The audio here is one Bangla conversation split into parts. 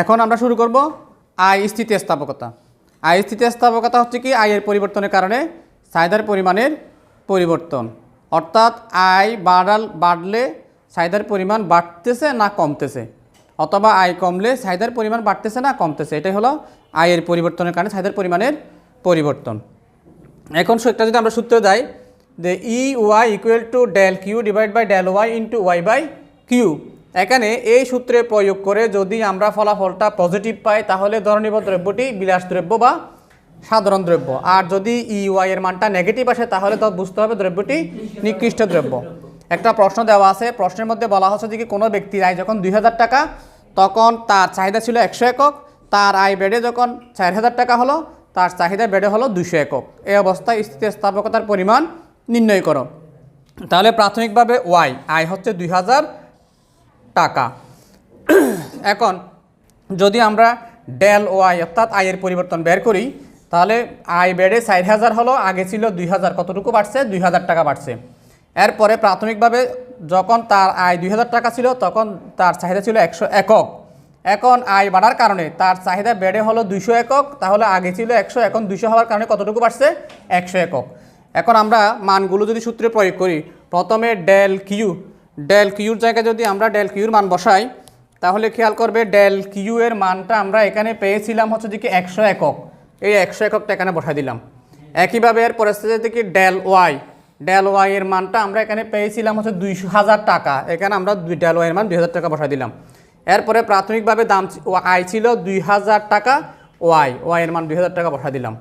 এখন আমরা শুরু করব আয় স্থিতিস্থাপকতা আয় স্থিতিস্থাপকতা হচ্ছে কি? আয়ের পরিবর্তনের কারণে চাহিদার পরিমাণের পরিবর্তন। অর্থাৎ আয় বাড়াল, বাড়লে চাহিদার পরিমাণ বাড়তেছে না কমতেছে? অথবা আয় কমলে চাহিদার পরিমাণ বাড়তেছে না কমতেছে? এটাই হলো আয়ের পরিবর্তনের কারণে চাহিদার পরিমাণের পরিবর্তন। এখন একটা যদি আমরা সূত্র যাই যে E Y equal to del Q divide by del Y into Y by Q এখানে এই সূত্রে প্রয়োগ করে যদি আমরা ফলাফলটা পজিটিভ পাই, তাহলে ধরনীয় দ্রব্যটি বিলাস দ্রব্য বা সাধারণ দ্রব্য। আর যদি ই ওয়াই এর মানটা নেগেটিভ আসে, তাহলে তো বুঝতে হবে দ্রব্যটি নিকৃষ্ট দ্রব্য। একটা প্রশ্ন দেওয়া আছে, প্রশ্নের মধ্যে বলা হচ্ছে যে কোনো ব্যক্তির আয় যখন দুই হাজার টাকা, তখন তার চাহিদা ছিল একশো একক, তার আয় বেড়ে যখন চার হাজার টাকা হলো, তার চাহিদা বেড়ে হলো দুশো একক। এই অবস্থায় স্থিতিস্থাপকতার পরিমাণ নির্ণয় করো। তাহলে প্রাথমিকভাবে ওয়াই আয় হচ্ছে দুই হাজার টাকা। এখন যদি আমরা ডেল ও ওয়াই অর্থাৎ আয়ের পরিবর্তন বের করি, তাহলে আয় বেড়ে চার হাজার হলো, আগে ছিল দুই হাজার। কতটুকু বাড়ছে? দুই হাজার টাকা বাড়ছে। এরপরে প্রাথমিকভাবে যখন তার আয় দুই হাজার টাকা ছিল, তখন তার চাহিদা ছিল একশো একক। এখন আয় বাড়ার কারণে তার চাহিদা বেড়ে হলো দুইশো একক, তাহলে আগে ছিল একশো এখন দুইশো হওয়ার কারণে কতটুকু বাড়ছে? একশো একক। এখন আমরা মানগুলো যদি সূত্রে প্রয়োগ করি, প্রথমে ডেল কিউ ডেল কিউর জায়গায় যদি আমরা ডেল কিউর মান বসাই, তাহলে খেয়াল করবে ডেল কিউ এর মানটা আমরা এখানে পেয়েছিলাম হচ্ছে দিকে একশো একক। এই একশো এককটা এখানে বসাই দিলাম। একইভাবে এর পরিস্থিতি থেকে ডেল ওয়াই ডেল ওয়াই এর মানটা আমরা এখানে পেয়েছিলাম হচ্ছে দুইশো হাজার টাকা। এখানে আমরা দুই ডেল ওয়াই এর মান দুই হাজার টাকা বসাই দিলাম। এরপরে প্রাথমিকভাবে দাম আয় ছিল দুই হাজার টাকা ওয়াই ওয়াই এর মান দুই হাজার টাকা বসাই দিলাম।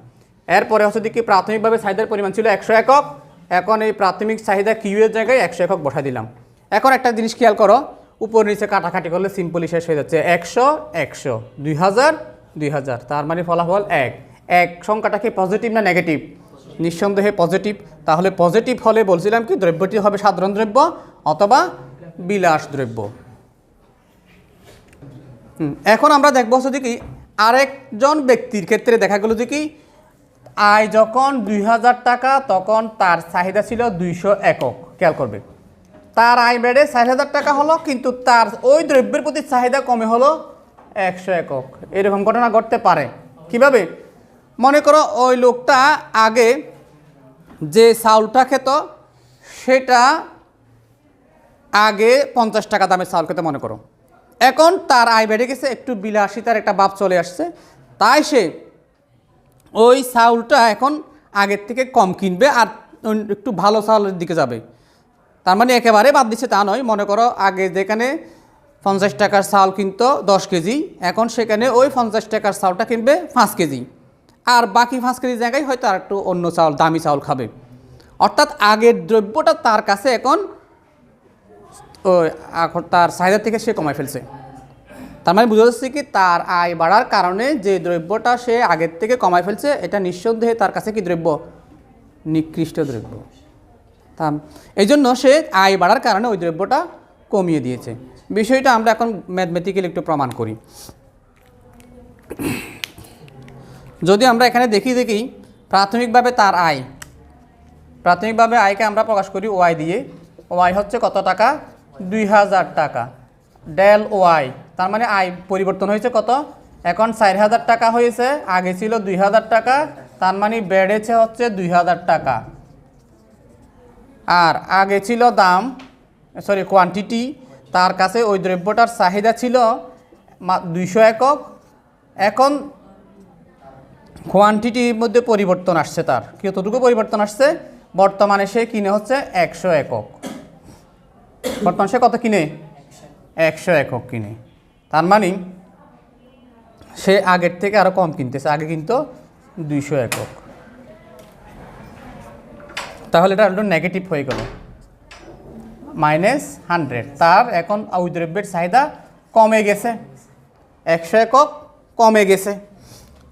এরপরে হচ্ছে দিকে প্রাথমিকভাবে চাহিদার পরিমাণ ছিল একশো একক। এখন এই প্রাথমিক চাহিদা কিউ এর জায়গায় একশো একক বসাই দিলাম। এখন একটা জিনিস খেয়াল করো, উপর নিচে কাটাকাটি করলে সিম্পলি শেষ হয়ে যাচ্ছে। একশো একশো, দুই হাজার দুই হাজার। তার মানে ফলাফল এক। এক, সংখ্যাটা কি পজিটিভ না নেগেটিভ নিঃসন্দেহে পজিটিভ তাহলে পজিটিভ হলে বলছিলাম কি, দ্রব্যটি হবে সাধারণ দ্রব্য অথবা বিলাস দ্রব্য। এখন আমরা দেখব হচ্ছে কি, আরেকজন ব্যক্তির ক্ষেত্রে দেখা গেল যে কি, আয় যখন দুই হাজার টাকা, তখন তার চাহিদা ছিল দুইশো একক। খেয়াল করবে। তার আয় বেড়ে চার হাজার টাকা হলো, কিন্তু তার ওই দ্রব্যের প্রতি চাহিদা কমে হলো একশো একক। এরকম ঘটনা ঘটতে পারে। কীভাবে? মনে করো ওই লোকটা আগে যে চাউলটা খেত, সেটা আগে পঞ্চাশ টাকা দামের চাউল খেতে মনে করো। এখন তার আয় বেড়ে গেছে, একটু বিলাসিতার একটা ভাব চলে আসছে। তাই সে ওই চাউলটা এখন আগের থেকে কম কিনবে আর একটু ভালো চাউলের দিকে যাবে। তার মানে একেবারে বাদ দিচ্ছে তা নয়। মনে করো আগে যেখানে পঞ্চাশ টাকার চাউল কিনতো দশ কেজি, এখন সেখানে ওই পঞ্চাশ টাকার চাউলটা কিনবে পাঁচ কেজি। আর বাকি পাঁচ কেজি জায়গায় হয়তো আর একটু অন্য চাউল, দামি চাউল খাবে। অর্থাৎ আগের দ্রব্যটা তার কাছে এখন এখন তার চাহিদা থেকে সে কমায় ফেলছে। তার মানে বোঝা যাচ্ছে কি তার আয় বাড়ার কারণে যে দ্রব্যটা সে আগের থেকে কমায় ফেলছে, এটা নিঃসন্দেহে তার কাছে কি দ্রব্য? নিকৃষ্ট দ্রব্য। তা এই জন্য সে আয় বাড়ার কারণে ওই দ্রব্যটা কমিয়ে দিয়েছে। বিষয়টা আমরা এখন ম্যাথমেটিক্যালি একটু প্রমাণ করি। যদি আমরা এখানে দেখি দেখি, প্রাথমিকভাবে তার আয়। প্রাথমিকভাবে আয়কে আমরা প্রকাশ করি ওয়াই দিয়ে। ওয়াই হচ্ছে কত টাকা? দুই হাজার টাকা। ডেল ওয়াই, তার মানে আয় পরিবর্তন হয়েছে কত? এখন চার হাজার টাকা হয়েছে, আগে ছিল দুই হাজার টাকা, তার মানে বেড়েছে হচ্ছে দুই হাজার টাকা। আর আগে ছিল দাম সরি কোয়ান্টিটি তার কাছে ওই দ্রব্যটার চাহিদা ছিল দুইশো একক। এখন কোয়ান্টিটির মধ্যে পরিবর্তন আসছে তার। কতটুকু পরিবর্তন আসছে? বর্তমানে সে কিনে হচ্ছে একশো একক। বর্তমানে সে কত কিনে? একশো একক কিনে। তার মানে সে আগের থেকে আরও কম কিনতেছে, আগে কিন্তু দুইশো একক। তাহলে এটা একটু নেগেটিভ হয়ে গেল। মাইনাস হান্ড্রেড তার এখন ওই দ্রব্যের চাহিদা কমে গেছে। একশো একক কমে গেছে।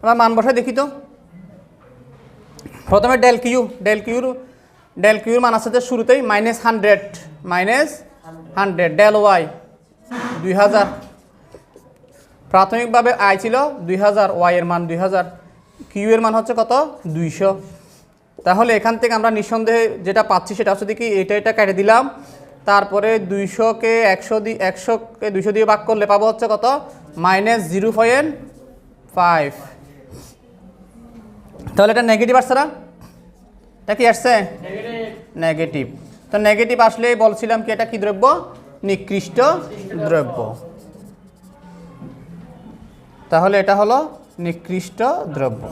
আমরা মান বসায় দেখি তো। প্রথমে ডেল কিউ ডেল কিউর ডেল কিউর মান আছে শুরুতেই minus hundred minus hundred del Y দুই হাজার। প্রাথমিকভাবে আয় ছিল দুই হাজার ওয়াই এর মান দুই হাজার। কিউ এর মান হচ্ছে কত? দুইশো। তাহলে এখান থেকে আমরা নিঃসন্দেহে যেটা পাচ্ছি সেটা হচ্ছে কি এটা এটা কেটে দিলাম। তারপরে দুইশোকে একশো দিয়ে একশোকে দুইশো দিয়ে ভাগ করলে পাবো হচ্ছে কত? Minus zero point five. তাহলে এটা নেগেটিভ আসছে না? এটা কি আসছে? নেগেটিভ। তো নেগেটিভ আসলেই বলছিলাম কি, এটা কি দ্রব্য? নিকৃষ্ট দ্রব্য। তাহলে এটা হলো নিকৃষ্ট দ্রব্য।